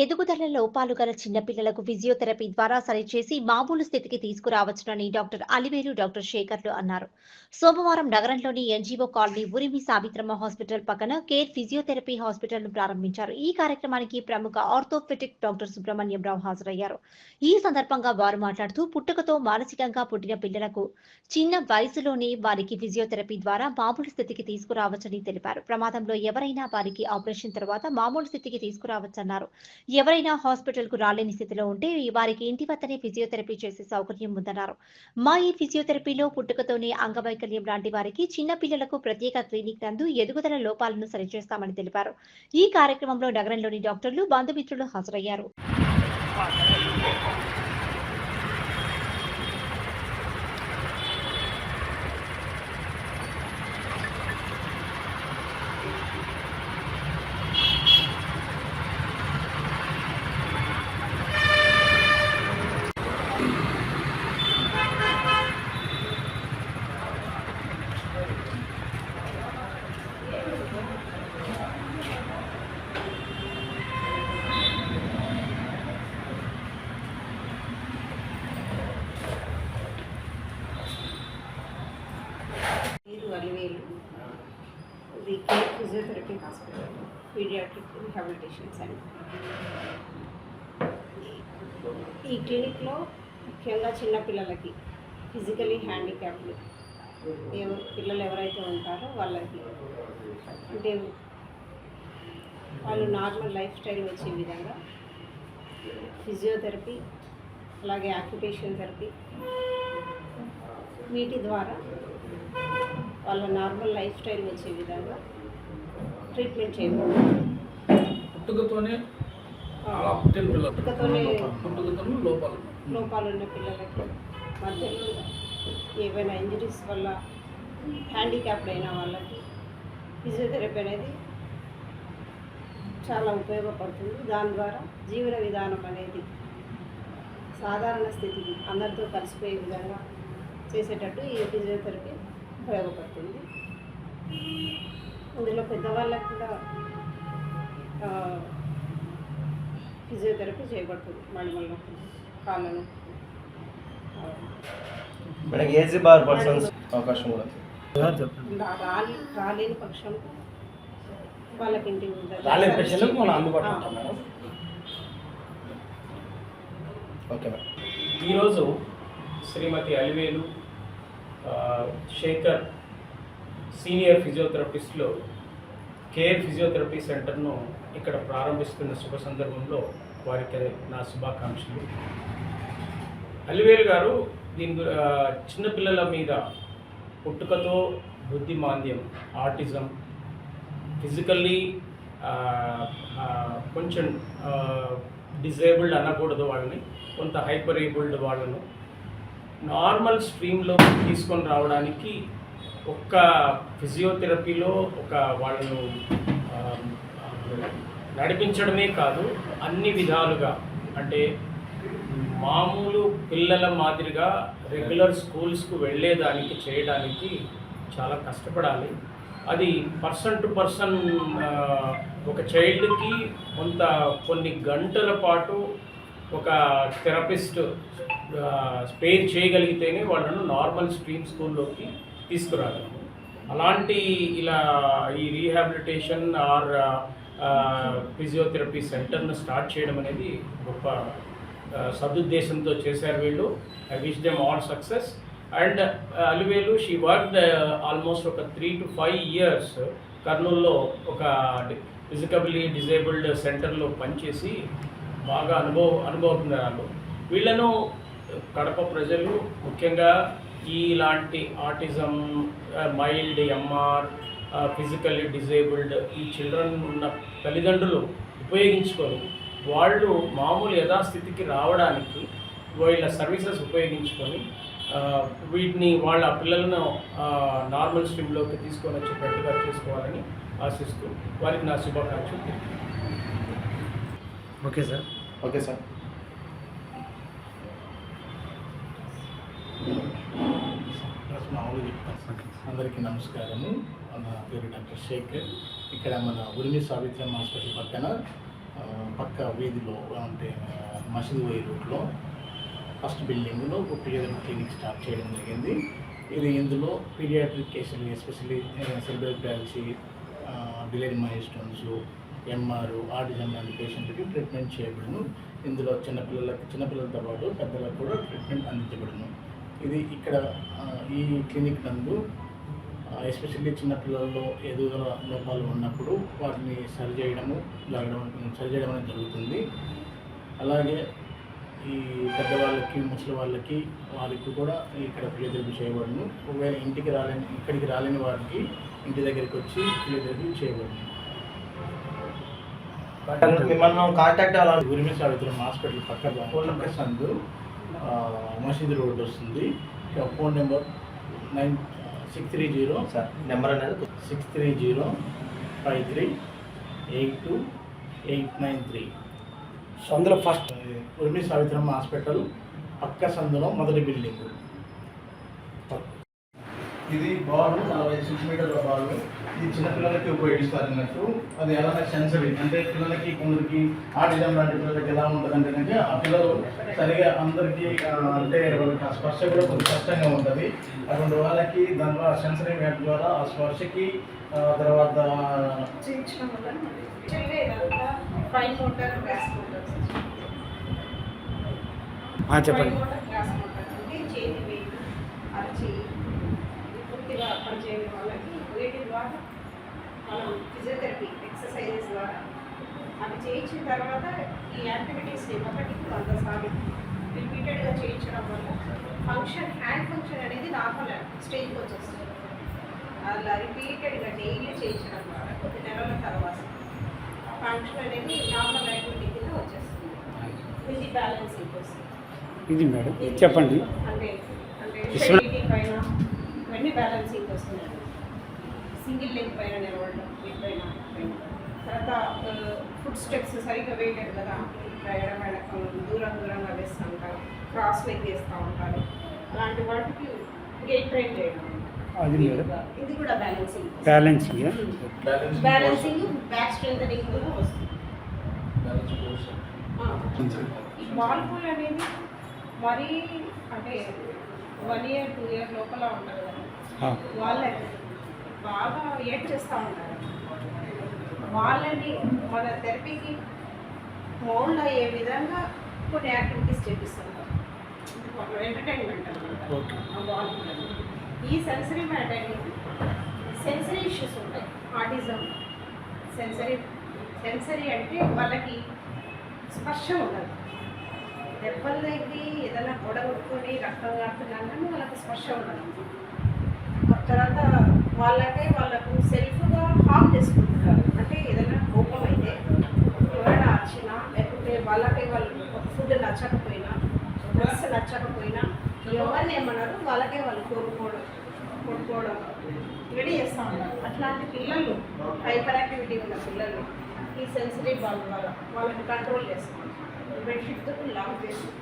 ఎదుగుదల లోపాలు గల చిన్నపిల్లలకు ఫిజియోథెరపీ ద్వారా సరిచేసి మామూలు స్థితికి తీసుకురావచ్చునని డాక్టర్ అలివేలు డాక్టర్ శేఖర్లు అన్నారు. సోమవారం నగరంలోని NGO colony Urmi Savitramma hospital పక్కన కేర్ ఫిజియోథెరపీ హాస్పిటల్ను ప్రారంభించారు. ఈ కార్యక్రమానికి ప్రముఖ ఆర్థోపెటిక్ డాక్టర్ సుబ్రహ్మణ్యం రావు హాజరయ్యారు. ఈ సందర్భంగా వారు మాట్లాడుతూ పుట్టుకతో మానసికంగా పుట్టిన పిల్లలకు చిన్న వయసులోనే వారికి ఫిజియోథెరపీ ద్వారా మామూలు స్థితికి తీసుకురావచ్చని తెలిపారు. ప్రమాదంలో ఎవరైనా వారికి ఆపరేషన్ తర్వాత మామూలు స్థితికి తీసుకురావచ్చన్నారు. ఎవరైనా హాస్పిటల్కు రాలేని స్థితిలో ఉంటే వారికి ఇంటి వద్దనే ఫిజియోథెరపీ చేసే సౌకర్యం ఉందన్నారు. మా ఈ ఫిజియోథెరపీలో పుట్టుకతోనే అంగవైకల్యం లాంటి వారికి చిన్న పిల్లలకు ప్రత్యేక క్లినిక్ నందు ఎదుగుదల లోపాలను సరిచేస్తామని తెలిపారు. ఈ కార్యక్రమంలో నగరంలోని డాక్టర్లు బంధుమిత్రులు హాజరయ్యారు. పేరు అలివేలు ఇది care physiotherapy hospital pediatric rehabilitation centre ఈ క్లినిక్లో ముఖ్యంగా చిన్నపిల్లలకి ఫిజికలీ హ్యాండిక్యాప్డ్ ఎవ పిల్లలు ఎవరైతే ఉంటారో వాళ్ళకి. అంటే వాళ్ళు నార్మల్ లైఫ్ స్టైల్ వచ్చే విధంగా ఫిజియోథెరపీ అలాగే ఆక్యుపేషన్ థెరపీ వీటి ద్వారా వాళ్ళ నార్మల్ లైఫ్ స్టైల్ వచ్చే విధంగా ట్రీట్మెంట్ చేయబడుతుంది పుట్టుకతోనే పుట్టుకతోనే పుట్టుకతోనే లోపాలు. లోపాలు ఉన్న పిల్లలకి మధ్యలో ఏవైనా ఇంజరీస్ వల్ల హ్యాండిక్యాప్డ్ అయిన వాళ్ళకి ఫిజియోథెరపీ అనేది చాలా ఉపయోగపడుతుంది. దాని ద్వారా జీవన విధానం అనేది సాధారణ స్థితికి అందరితో కలిసిపోయే విధంగా చేసేటట్టు ఈ ఫిజియోథెరపీ ఉపయోగపడుతుంది. ఇందులో పెద్దవాళ్ళకు కూడా ఫిజియోథెరపీ చేయబడుతుంది. మళ్ళీ మళ్ళీ కాళ్ళ నొప్పి ఆ, మనకి ఏజీ బార్ పర్సన్స్ అవకాశం కూడా రాలేని పక్షం వాళ్ళకి ఇంటికి రాలేని మనం అందుబాటులో ఉంటాం మేడం. Okay madam. ఈరోజు శ్రీమతి అలివేలు ఆ, శేఖర్ సీనియర్ ఫిజియోథెరపిస్ట్లో కేర్ ఫిజియోథెరపీ సెంటర్ను ఇక్కడ ప్రారంభిస్తున్న శుభ సందర్భంలో వారికి నా శుభాకాంక్షలు. అలివేలు గారు దీని చిన్నపిల్లల మీద పుట్టుకతో బుద్ధి మాంద్యం ఆటిజం ఫిజికల్లీ కొంచెం డిజేబుల్డ్ అనకూడదు వాళ్ళని కొంత హైపర్ ఏబుల్డ్ వాళ్ళను నార్మల్ స్ట్రీమ్లో తీసుకొని రావడానికి ఒక్క ఫిజియోథెరపీలో ఒక వాళ్ళను నడిపించడమే కాదు అన్ని విధాలుగా అంటే మామూలు పిల్లల మాదిరిగా రెగ్యులర్ స్కూల్స్కు వెళ్ళేదానికి చేయడానికి చాలా కష్టపడాలి. అది పర్సన్ టు పర్సన్ ఒక చైల్డ్కి కొంత కొన్ని గంటల పాటు ఒక థెరపిస్ట్ స్పేర్ చేయగలిగితేనే వాళ్ళను నార్మల్ స్ట్రీమ్ స్కూల్లోకి తీసుకురాగలము. అలాంటి ఇలా ఈ రీహాబిలిటేషన్ ఆర్ ఫిజియోథెరపీ సెంటర్ను స్టార్ట్ చేయడం అనేది గొప్ప సదుద్దేశంతో చేశారు వీళ్ళు. I wish them all success. And Alivelu she worked almost ఒక త్రీ టు ఫైవ్ ఇయర్స్ కర్నూల్లో ఒక ఫిజికబిలీ డిజేబుల్డ్ సెంటర్లో పనిచేసి బాగా అనుభవ అనుభవజ్ఞరాలు వీళ్ళను కడప ప్రజలు ముఖ్యంగా ఇలాంటి autism mild MR physically disabled ఈ చిల్డ్రన్ ఉన్న తల్లిదండ్రులు ఉపయోగించుకొని వాళ్ళు మామూలు యథాస్థితికి రావడానికి వీళ్ళ సర్వీసెస్ ఉపయోగించుకొని వీటిని వాళ్ళ పిల్లలను నార్మల్ స్ట్రీమ్లోకి తీసుకొని వచ్చేటట్టుగా చేసుకోవాలని ఆశిస్తూ వారికి నా శుభాకాంక్షలు. Okay sir. Okay sir. మామూలుగా చెప్తాను అందరికీ నమస్కారము. నా పేరు డాక్టర్ శేఖర్. ఇక్కడ మన ఉరిమి సావిత్రమ్మ హాస్పిటల్ పక్కన పక్క వీధిలో అంటే మసీదు మసీద్ వై రూట్లో ఫస్ట్ బిల్డింగ్లో ఒక పీడియాట్రిక్ క్లినిక్ స్టార్ట్ చేయడం జరిగింది. ఇది ఇందులో పీరియాట్రిక్ కేసులు especially cerebral palsy delayed milestones MR autism లాంటి పేషెంట్కి ట్రీట్మెంట్ చేయబడును. ఇందులో చిన్నపిల్లలకు చిన్నపిల్లలతో పాటు పెద్దలకు కూడా ట్రీట్మెంట్ అందించబడును. ఇది ఇక్కడ ఈ క్లినిక్ నందు ఎస్పెషల్లీ చిన్నపిల్లల్లో ఎదుగుదల లోపాలు ఉన్నప్పుడు వాటిని సరి చేయడము జరగడం సరి చేయడం అనేది జరుగుతుంది. అలాగే ఈ పెద్దవాళ్ళకి ముసలి వాళ్ళకి వారికి కూడా ఇక్కడ ఫిజియోథెరపీ చేయబడును. ఒకవేళ ఇంటికి రాలేని ఇక్కడికి రాలేని వారికి ఇంటి దగ్గరికి వచ్చి ఫిజియోథెరపీ చేయబడును. మిమ్మల్ని కాంటాక్ట్ అవ్వాలి. ఉరిమి సావిత్రం హాస్పిటల్ పక్కన పక్క సందు ఆ, మసీదు రోడ్ వస్తుంది. Phone number nine six three zero sir number అనేది six three zero five three eight two eight nine three. సందులో ఫస్ట్ ఉర్మి సావిత్రమ్మ హాస్పిటల్ పక్క సందులో మొదటి బిల్డింగ్. ఇది బాల్ నలభై సెంటీమీటర్ల బాల్. ఇది చిన్నపిల్లలకి ఉపయోగిస్తారు అన్నట్టు. అది ఎలా సెన్సరీ అంటే పిల్లలకి కొందరికి ఆటిజం లాంటి పిల్లలకి ఎలా ఉంటుంది అంటే కనుక ఆ పిల్లలు సరిగా అందరికీ ఆ, అంటే వాళ్ళకి ఆ స్పర్శ కూడా కొంచెం కష్టంగా ఉంటుంది. అటువంటి వాళ్ళకి దాని ద్వారా సెన్సరీ వ్యాప్ ద్వారా ఆ స్పర్శకి ఆ, తర్వాత చేయించడం పూర్తిగా పనిచేయని వాళ్ళకి వీటి ద్వారా మనం ఫిజియోథెరపీ ఎక్సర్సైజెస్ ద్వారా అవి చేయించిన తర్వాత ఈ యాక్టివిటీస్ని ఒకటికి వంద సార్లు రిపీటెడ్గా చేయించడం వల్ల ఫంక్షన్ హ్యాండ్ ఫంక్షన్ అనేది నార్మల్ స్టేజ్కి వచ్చేస్తుంది. అలా రిపీటెడ్గా డైలీ చేయించడం ద్వారా కొద్ది నెలల తర్వాత ఫంక్షన్ అనేది నార్మల్ యాక్టివిటీ కింద వచ్చేస్తుంది. ఇది బ్యాలెన్సింగ్ వస్తుంది ఇది మేడం చెప్పండి. అంటే అంటే పైన ఇవన్నీ బ్యాలెన్సింగ్ వస్తున్నాయి సింగిల్ లెగ్ పైన నిలబడడం ఎప్పుడైనా తర్వాత ఫుడ్ స్టెప్స్ సరిగ్గా వేయలేదు కదా ఎడమడ దూరం దూరంగా వేస్తూ ఉంటారు క్రాస్ లెగ్ వేస్తూ ఉంటారు. అలాంటి వాటికి గేట్ ట్రైన్ చేయడం. అది ఇది కూడా balancing balancing balancing back strengthening కూడా వస్తుంది. బాల్ పూల్ అనేది మరీ అంటే వన్ ఇయర్ టూ ఇయర్ లోపల ఉంటారు కదా వాళ్ళే. బాగా ఏడ్ చేస్తూ ఉంటారు? వాళ్ళని మన థెరపీకి మౌల్డ్ అయ్యే విధంగా కొన్ని యాక్టివిటీస్ ఎంటర్టైన్మెంట్. ఈ సెన్సరీ మ్యాటర్ సెన్సరీ ఇష్యూస్ ఉంటాయి. ఆటిజం సెన్సరీ సెన్సరీ అంటే వాళ్ళకి స్పర్శ ఉండదు. దెబ్బలు తగిలి ఏదైనా గొడవ కొట్టుకొని రక్తం కారుతున్నా కానీ వాళ్ళకి స్పర్శ ఉండదు. తర్వాత వాళ్ళకే వాళ్ళకు సెల్ఫ్గా హామ్ చేసుకుంటున్నారు. అంటే ఏదైనా కోపం అయితే ఎవరైనా వచ్చినా లేకపోతే వాళ్ళకే వాళ్ళు ఫుడ్ నచ్చకపోయినా డ్రెస్ నచ్చకపోయినా ఎవరిని ఏమన్నారు వాళ్ళకే వాళ్ళు కోరుకోవడం కొట్టుకోవడం రెడీ చేస్తూ ఉన్నారు. అట్లాంటి పిల్లలు హైపర్ యాక్టివిటీ ఉన్న పిల్లలు ఈ సెన్సిటివ్ వాళ్ళ ద్వారా వాళ్ళని కంట్రోల్ చేస్తాం బెడ్షీట్తో లాక్ చేస్తాం